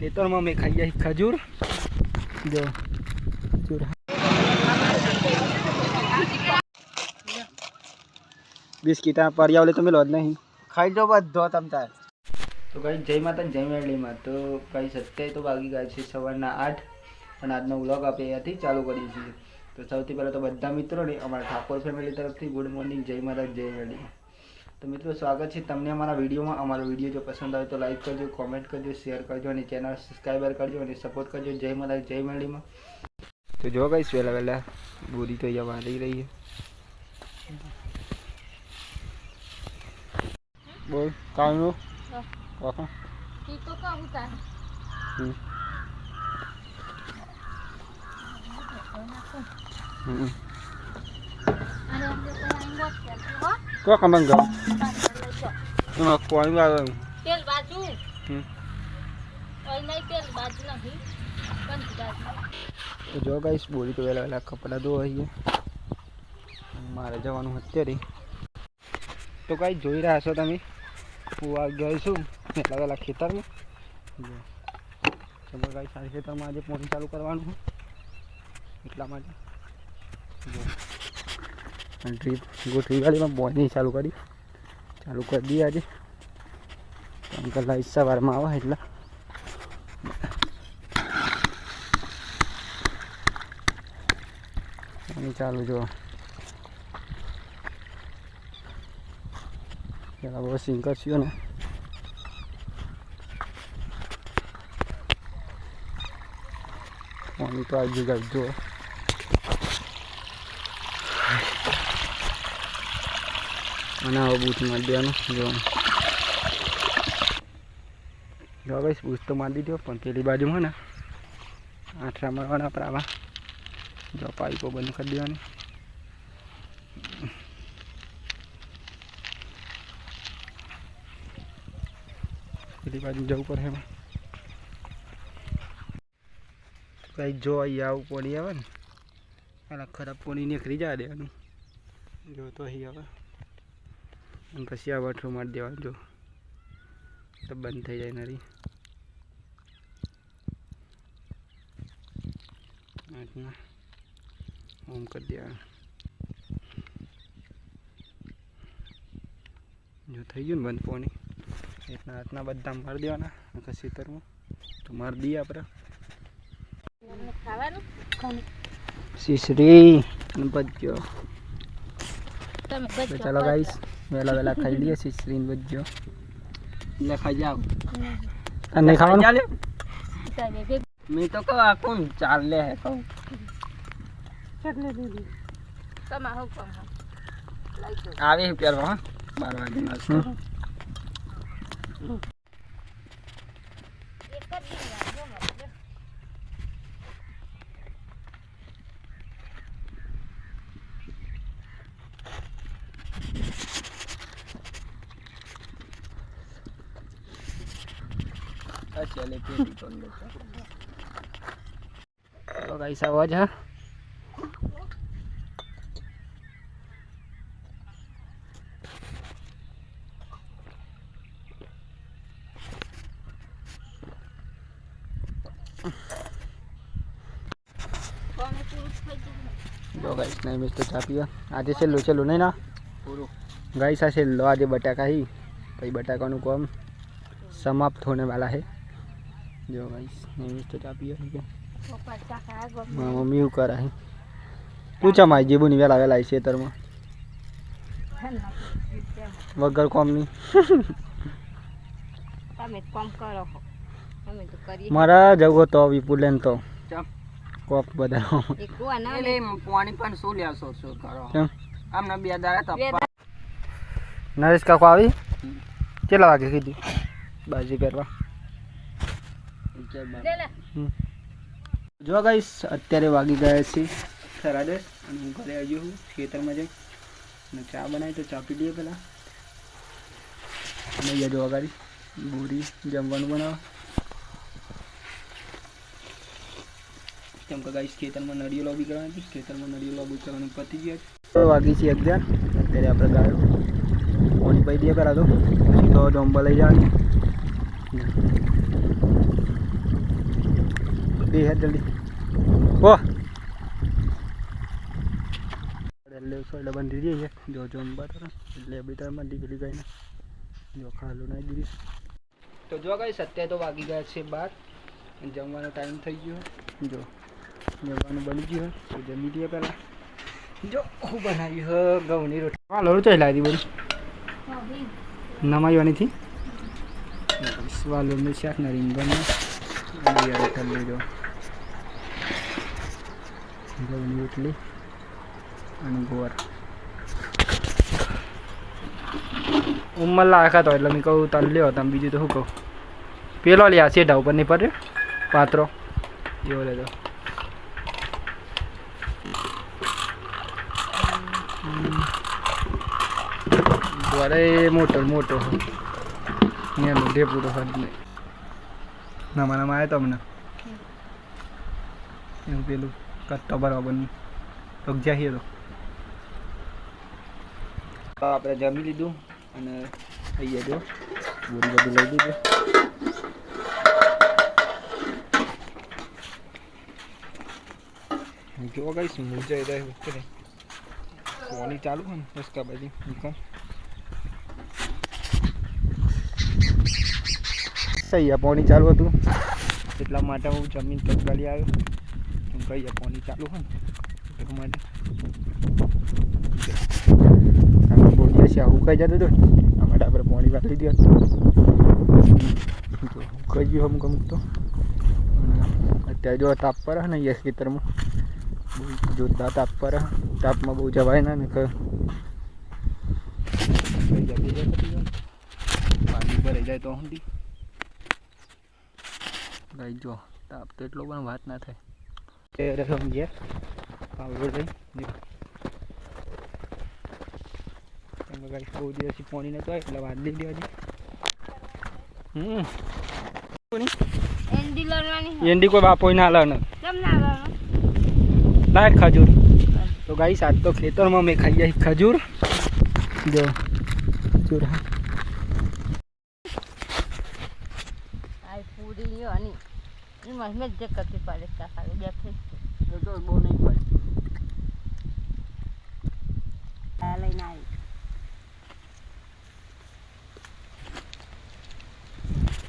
ખેતરમાં મેં ખાઈ જાય ખજૂર. જો, ખજૂર. બિસ્કીટ આ પર્યાવલે તમે લોજ જ નહીં. ખાઈ દો બધો તમ તાર. તો કઈ જય માતા જય મેળીમાં તો કઈ સત્યાય તો ભાગી ગયા છે સવારના આઠ, અને આજનો વ્લોગ આપણે અહીંયાથી ચાલુ કરીએ છીએ. તો સૌથી પહેલાં તો બધા મિત્રોને, અમારા ઠાકોર ફેમિલી તરફથી ગુડ મોર્નિંગ જય માતા જય મેળી તો મિત્રો સ્વાગત છે તમને અમારા વિડીયોમાં. અમારો વીડિયો જો પસંદ આવે તો લાઈક કરજો કોમેન્ટ કરજો શેર કરજો અને ચેનલ સબસ્ક્રાઈબર કરજો અને સપોર્ટ કરજો. જય માતા જય મેળીમાં તો જો કઈ વહેલા વહેલા બોરી તો અહીંયા વાળી રહી છે બોલ કામનું કાકા ઈ તો કહું તાર. હમ. હમ અને અંદર તો આઈ વોટ કરતી તો કમંગ ગયો પાછળ લઈ જાઓ. એમાં કોઈ આવે તેલ બાજુ તો જો ગાઈશ બોરી તો વહેલા વહેલા કપડાં ધોવા છીએ મારે જવાનું અત્યારે તો કાંઈ જોઈ રહ્યા છો તમે હું આ ગયો છું વહેલા વહેલા ખેતરમાં જો ચલો ગાઈ સારી ખેતરમાં આજે પોણી ચાલુ કરવાનું એટલા માટે જો ડ્રીપ ગોઠવી વાળીમાં બોયની ચાલુ કરી. ચાલુ કરી દઈએ આજે. ત્રણ કલાક સવારમાં આવે એટલે. ચાલુ જો. પેલા વોશિંગ કરશું ને. પાણી તો આજુ ગાય જો અને આવો બૂથ માંડ્યાનો, જો. જો ભાઈ બૂથ તો માંડી દીધો પણ પેલી બાજુમાં ને આઠરા મારવાના પ્રાવા જો પાઇપો બંધ કરી દેવાની. પેલી બાજુ જવું પડે એમાં. કઈ જો અહીંયા આવું પોણી આવે ને, પેલા ખરાબ પોણી નીકળી જવા દેવાનું. જો તો અહીં આવે. અને પછી આ વઠું મારી દેવાનું જો. તો બંધ થઈ જાય નરી. ઓમ કરી દેવાનું. જો થઈ ગયું ને બંધ પોણી. એટલા હાથના બધા મારી દેવાના આખા ખેતરમાં તો મારી દઈએ આપણે શ્રી ખાવાનું કોને શીશરી અને બજ્જો તમે તો ચાલો ગાઈસ વહેલા વહેલા ખાઈ લઈએ શીશરી ને બજ્જો એટલે ખાઈ જાવ અને ખાવાનું ચાલે મેં તો કહું આ કોણ ચાલે હે કહું જાઓ આવે હા બાર વાગે નાસ્તો હમ. એક જ દી લાગો મને ચાલે પેટી કોણ લેતા ચાલો ગાઈસ અવાજ હા કોને પૂરું થઈ ગયું જો ગાઈસ નહીં મિસ્ટર ચા પીવા આજે છેલ્લું છેલ્લું નહીં ના પૂરું ગાઈસ આ છેલ્લો આજે બટાકા હી પછી બટાકાનું કામ સમાપ્ત હોને વાલા હે જો ગાઈસ નહીં મિસ્ટર ચા પીવા કે મારા મમ્મી એવું કરે હે તું ચમાઈ જેબુની વેલા વેલા ખેતરમાં વગર કોમની તમે કોમ કરો છો અમે તો કરીએ મારા જવો તો વિપુલેન તો કોપ કોક બધા પાણી પણ શું લેશો શું કરો આમને બે દાડા નરેશ કાકો આવી કેટલા વાગે કીધી બાજી કરવા જો ગાઈસ અત્યારે વાગી ગયા છે દસ અને હું ઘરે આવ્યો છું ખેતરમાં જઈ અને ચા બનાવી તો ચા પી લઈએ પહેલાં. અને અહીંયા જો અગાડી બોરી જમવાનું બનાવો. કેમ કે ગાઈસ ખેતરમાં નળીઓ લોબી કરવાની હતી ખેતરમાં નળીઓ લોબી કરવાનું પતી ગયા વાગી છે અગિયાર. અત્યારે આપણે ગાયો પાણી પાઈ દઈએ પહેલાં તો. પછી તો ડોંબા લઈ જવાની. બે હેડ જલ્દી. ઓ. એટલે સોયડા બાંધી દઈએ છે. જો જો એટલે બી તાર બાંધી પેલી ગાયને. જો ખાલું નાખી દીધી. તો જો કઈ સત્યા તો વાગી ગયા છે બાર. જમવાનો ટાઈમ થઈ ગયો. જો, જમવાનું બની ગયું તો જમી દઈએ પહેલાં. જો, હું બનાવી હ, ઘઉંની રોટી હા લોડ ચાલી, લાવી બધી નમાઈવાની વાલોરનું શાક ને રીંગણ લીધો. ઘઉંની રોટલી અને ઉમર ઉંમર લાખા તો એટલે મેં કહું તલ લ્યો તમે બીજું તો શું કહું? પેલો લે આ સેઢા ઉપર નહીં પડે પાત્રો એવો લેતો. અરે મોટો મોટો. મેં ઢેપુ તો હદ નહીં. નમા નમા આવ્યો તમને એવું પેલું. કટ્ટો બરાબરનું તો જાહીએ તો. આપણે જમી લીધું અને થઈ ગયા જો બોરી બધું લઈ દીધું જો કઈ મુજાઈ રહે વખતે પાણી ચાલુ હોય ને, રસ્તા બાજુ નીકળ સહી આ પાણી ચાલુ હતું. એટલા માટે હું જમીન તરગાડી આવ્યો. હું કહીએ પાણી ચાલુ હોય ને એટલા માટે આવું ખાઈ જતું હતું આ માટે આપણે પાણી વાપરી દીધું કહી ગયું અમુક અમુક તો અત્યારે જો તાપ પર હે ને યસ ખેતરમાં બહુ જોરદાર તાપ પર હે. તાપમાં બહુ જવાય ના ને. પાણી ભરાઈ જાય તો સુધી ગાઈ જો તાપ તો એટલો પણ વાત ના થાય રહ્યો સમજ્યા પાવડર જો તમે ગાઈસ બહુ દિવસથી પાણી નતો આવ્યું એટલે વાત લઈ દેવા હમ એન્ડી કોઈ બાપો ના હાલે ને ખજૂર તો ગાઈસ આજ તો ખેતરમાં મેં ખાઈ ખજૂર જો ખજૂર હા આ પૂરી લ્યો અને એમાં મેં જે કરતી પડે ખાલી બેઠી તો બહુ નહીં પડે લઈને આવી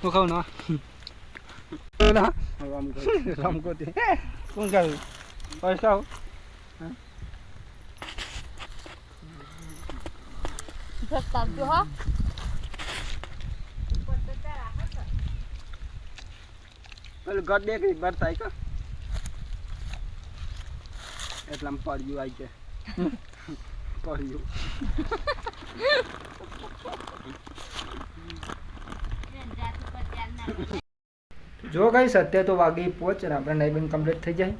તો ખાવ ના ના રામકોટી કોણ ખાવું પૈસા આપજો હો પેલું ઘર દેખ રી બર થાય કે? એટલામાં પડ્યું આવી જાય પડ્યું. જો કઈ સત્ય તો વાગી પહોંચ ને આપણે નાઈબિંગ કમ્પ્લીટ થઈ જાય.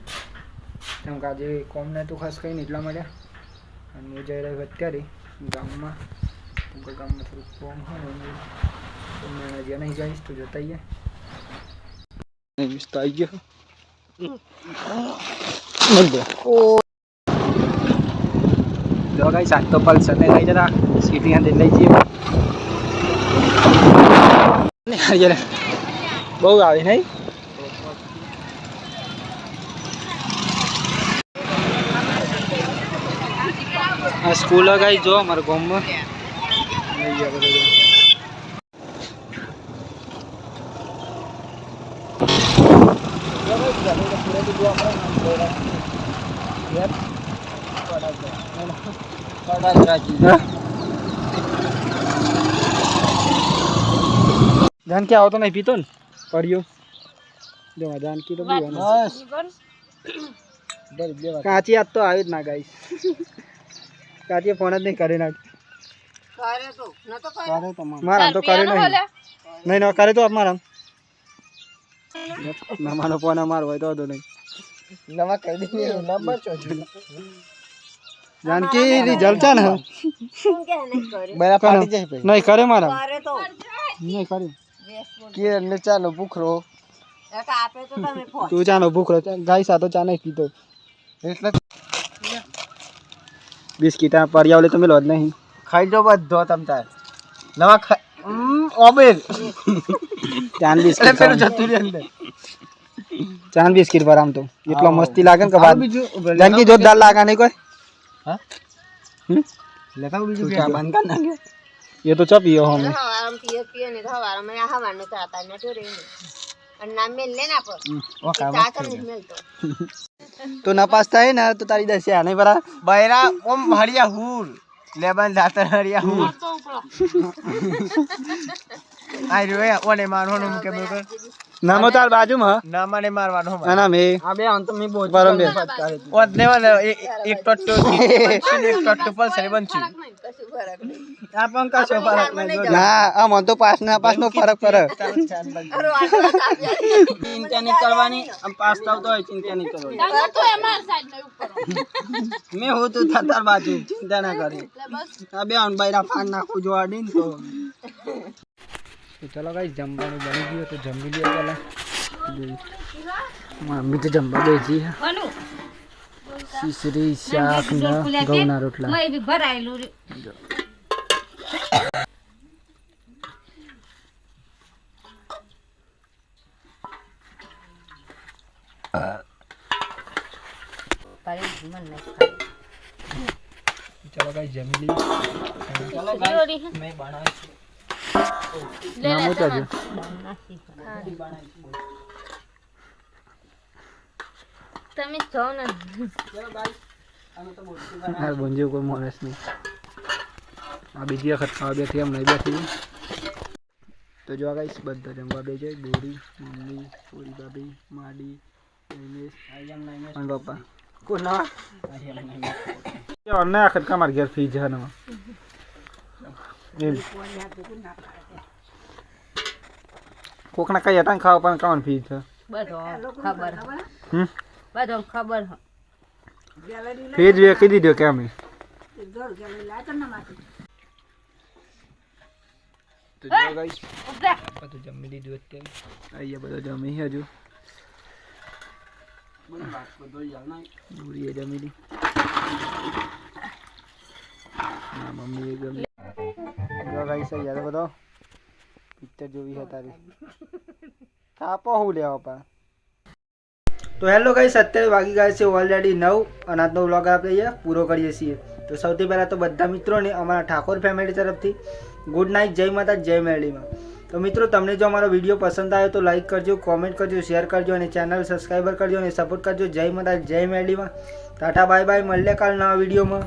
કેમ કે આજે કોમને તો ખાસ કંઈ નહીં એટલા માટે. અને હું જઈ રહ્યો અત્યારે ગામમાં. ગામમાં થોડું કોમ હોય તમને નહીં જઈશ, તો જતા આવીએ. મિસ્તો આવી ગયો જો ગઈ સાત તો પલ્સર લઈ જતા સીટી અંદર લઈ જઈએ બહુ આવે નહીં આ સ્કૂલ ગાઈ જો અમારા ગામમાં લઈ ગયા બધા જો. હા? જાનકી આવતો નહીં પીતો ને. પડ્યો. જો જાનકી તો પીવાનો કાચી આજ તો આવી જ ના ગાઈસ. કાચી ફોન જ નહીં કરી નાખ. કરે તો. ન તો કરે. કરે તો મારા. તો કરે નહીં. નહીં કરે તો મારા મારો ફોન અમારો હોય તો વાંધો નહીં. નવા કહી દઈએ નંબર ચો જાનકી રિઝલ્ટ છે ને શું કે નહીં કરે બરા કરે. પાડી જાય ભાઈ નહીં કરે મારા કરે તો નહીં કરે વેસ બોલ કે એટલે ચાલો ભૂખરો એક આપે તો તમે ફોન તું ચાનો ભૂખરો ગાઈસ આ તો ચા નહીં પીતો એટલે બિસ્કીટ આ પર્યાવલે તો મેલો જ નહીં ખાઈ દો બધો તમ તાર નવા ખાઈ ઓબેર ચાન એટલે બિસ્કીટ પેલું જતું રહે અંદર ચાંદ બિસ્કિટ પર આમ તો એટલો આવો. મસ્તી લાગે ને કે આ વાત બીજું ઉભરે, જનકી જોરદાર લાગે નહીં કોઈ હા? હમ? લેતા આવો બીજું તું પેજો. ચા બંધ કર નાખ્યો એ તો ચપીયો હમે હવારમ પીએ પીએ ને હવારમ આ હવાનું ચાતા ન તો રે અને નામ મેલ લે ના પર ઓ કામ ચા કર મેલતો તો નપાસ થાય ને તો તારી દશે આને બરા બૈરા ઓમ હરિયા હુર લેબન દાતર હરિયા હુર આઈ રહ્યો એ ઓને મારવાનો મુકે બરોબર નામો તાર બાજુમાં ના મને મારવાનો હો ના ના મે આ બે અંત મે બોલ પરમ બે. ઓત વાલે એક ટટ્ટો એક ટટ્ટો બનશું. કશું ફરક આ પણ કશો ફરક નહીં ના આ મને તો પાસ ના પાસ નો ફરક કાપ્યા ચિંતા નહીં કરવાની આમ પાસ થાવ તો હોય ચિંતા નહીં કરવાની. મેં હું તો તાર બાજુ ચિંતા ના કરી. આ બે આન બૈરા ફાન નાખું જો આડીન તો. તો ચલો ગાઈસ જમવાનું બની ગયું તો જમી લઈએ પેલા મમ્મી તો જમવા બેસી છે ખીચડી શાક ને ઘઉંના રોટલા મેં બી ભરાયેલું રે ચલો ગાઈસ જમી લઈએ મેં બનાવ્યું નામો તો હજુ. તમે છો ને હાલ બંજો કોઈ માણસ નહીં આ બીજી વખત ખાવા બેઠી એમ નહીં બેઠી તો જો ગાઈસ બધા જમવા બે જાય બોરી મમ્મી પૂરી ભાભી માડી રમેશ અને પપ્પા કોના અમને આખત કા માર ઘેર ફી છે ને એમ કોકના કઈ હતા ખાવા પણ કામ ફી છે. બધો ખબર. હમ? બધો ખબર. હ ફી જ વેકી દીધો કે અમે. તો જો ગાઈસ બધું જમી લીધું અત્યારે. અહીંયા બધું જમી હજુ પૂરીએ જમી લી. ના મમ્મીએ જમી ગાઈસ અહીંયા બધો. પિક્ચર જોવી છે તારી કાપો હું લેવા પા તો હેલો ગાઈસ અત્યારે વાગી ગયા છે ઓલરેડી નવ અને આજનો વ્લોગ આપણે અહીંયા પૂરો કરીએ છીએ તો સૌથી પહેલાં તો બધા મિત્રોને અમારા ઠાકોર ફેમિલી તરફથી ગુડ નાઇટ જય માતા જય મેરડીમાં તો મિત્રો તમને જો અમારો વીડિયો પસંદ આવ્યો તો લાઈક કરજો કોમેન્ટ કરજો શેર કરજો અને ચેનલ સબસ્ક્રાઈબર કરજો અને સપોર્ટ કરજો. જય માતા જય મેરડીમાં ટાટા બાય બાય મળીએ કાલ નવા વિડીયોમાં